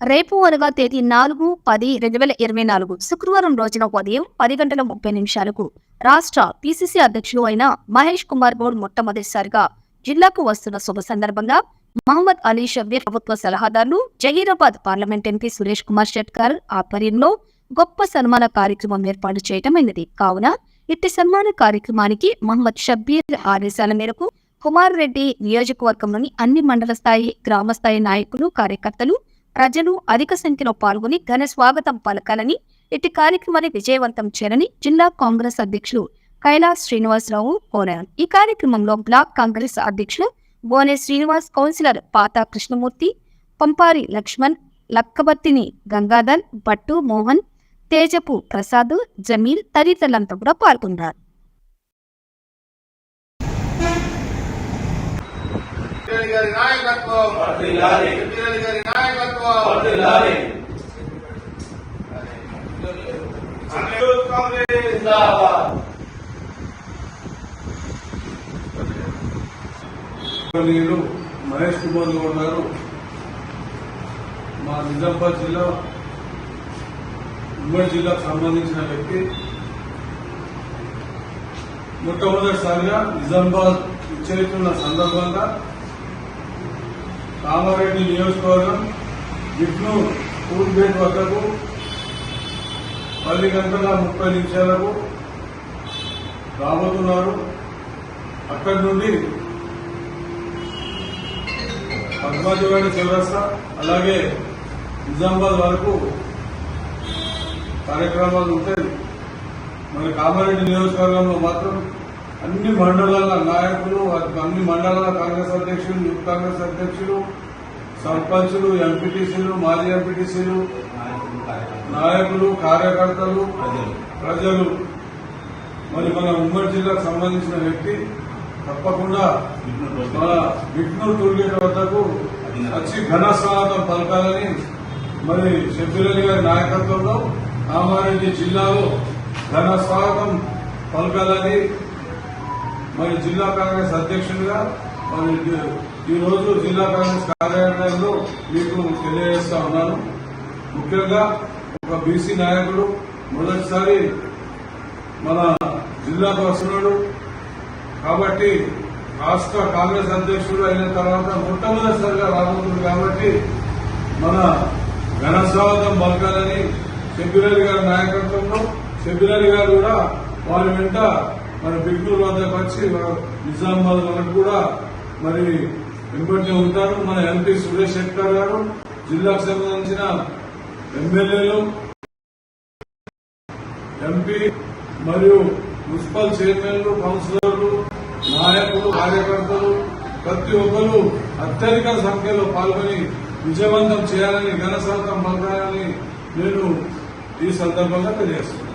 రేపు అనగా తేదీ నాలుగు పది రెండు వేల ఇరవై నాలుగు శుక్రవారం రోజున ఉదయం పది గంటల ముప్పై నిమిషాలకు రాష్ట్ర పిసిసి అధ్యక్షుడు అయిన మహేష్ కుమార్ గౌడ్ మొట్టమొదటిసారిగా జిల్లాకు వస్తున్న శుభ సందర్భంగా మహమ్మద్ అలీ షబీర్ ప్రభుత్వ సలహాదారులు జహీరాబాద్ పార్లమెంట్ ఎంపీ సురేష్ కుమార్ షెట్కర్ ఆధ్వర్యంలో గొప్ప సన్మాన కార్యక్రమం ఏర్పాటు చేయటమైనది కావున ఇట్టి సన్మాన కార్యక్రమానికి మహమ్మద్ షబ్బీర్ ఆదేశాల మేరకు కుమార్ రెడ్డి నియోజకవర్గంలోని అన్ని మండల స్థాయి గ్రామ స్థాయి నాయకులు కార్యకర్తలు ప్రజలు అధిక సంఖ్యలో పాల్గొని ఘన స్వాగతం పలకాలని ఇట్టి కార్యక్రమాన్ని విజయవంతం చేయాలని జిల్లా కాంగ్రెస్ అధ్యక్షులు కైలాస్ శ్రీనివాసరావు కోరారు. ఈ కార్యక్రమంలో బ్లాక్ కాంగ్రెస్ అధ్యక్షులు బోనే శ్రీనివాస్ కౌన్సిలర్ పాత కృష్ణమూర్తి పంపారి లక్ష్మణ్ లక్కబత్తిని గంగాధర్ భట్టు మోహన్ తేజపు ప్రసాద్ జమీల్ తదితరులంతా కూడా పాల్గొన్నారు. రెడ్డి గారి నాయకత్వం. గారి నాయకత్వం. కాంగ్రెస్. మహేష్ కుమార్ గౌడ్ గారు మా నిజామాబాద్ జిల్లా ఉమ్మడి జిల్లాకు సంబంధించిన వ్యక్తి. మొట్టమొదటిసారిగా నిజామాబాద్ ఇచ్చేస్తున్న సందర్భంగా కామారెడ్డి నియోజకవర్గం జిప్నూర్ టూల్ గేట్ వద్దకు పది గంటల ముప్పై నిమిషాలకు రాబోతున్నారు. అక్కడి నుండి పద్మాజీవాడ చౌరస్తా అలాగే నిజామాబాద్ వరకు కార్యక్రమాలు ఉంటాయి. మన కామారెడ్డి నియోజకవర్గంలో మాత్రం అన్ని మండలాల నాయకులు అన్ని మండలాల కాంగ్రెస్ అధ్యక్షులు యూత్ కాంగ్రెస్ అధ్యక్షులు సర్పంచులు ఎంపీటీసీలు మాజీ ఎంపీటీసీలు నాయకులు కార్యకర్తలు ప్రజలు. మరి మన ఉమ్మడి జిల్లాకు సంబంధించిన వ్యక్తి తప్పకుండా మన విష్ణు టూర్గేట్ వద్దకు వచ్చి ఘన స్వాగతం పలకాలని మరి షబ్బీరలి గారి నాయకత్వంలో కామారెడ్డి జిల్లాలో ఘన స్వాగతం పలకాలని మరి జిల్లా కాంగ్రెస్ అధ్యక్షుడిగా మరి ఈ రోజు జిల్లా కాంగ్రెస్ కార్యాలయంలో మీకు తెలియజేస్తా ఉన్నాను. ముఖ్యంగా ఒక బీసీ నాయకుడు మొదటిసారి మన జిల్లాకు వస్తున్నాడు కాబట్టి రాష్ట్ర కాంగ్రెస్ అధ్యక్షుడు అయిన తర్వాత మొట్టమొదటిసారిగా రాబోతుంది కాబట్టి మన ఘన స్వాగతం పలకాలని షబ్బీరలి గారి నాయకత్వంలో షబ్బీరలి గారు కూడా వారి వెంట మన బిగ్నూరు వద్దకు వచ్చి నిజామాబాద్ వరకు కూడా మరి వెంబడి ఉంటారు. మన ఎంపీ సురేష్ శెట్కర్ గారు జిల్లాకు సంబంధించిన ఎమ్మెల్యేలు ఎంపీ మరియు మున్సిపల్ చైర్మన్లు కౌన్సిలర్లు నాయకులు కార్యకర్తలు ప్రతి ఒక్కరూ అత్యధిక సంఖ్యలో పాల్గొని విజయవంతం చేయాలని ఘనశాతం పొందాలని నేను ఈ సందర్భంగా తెలియజేస్తున్నాను.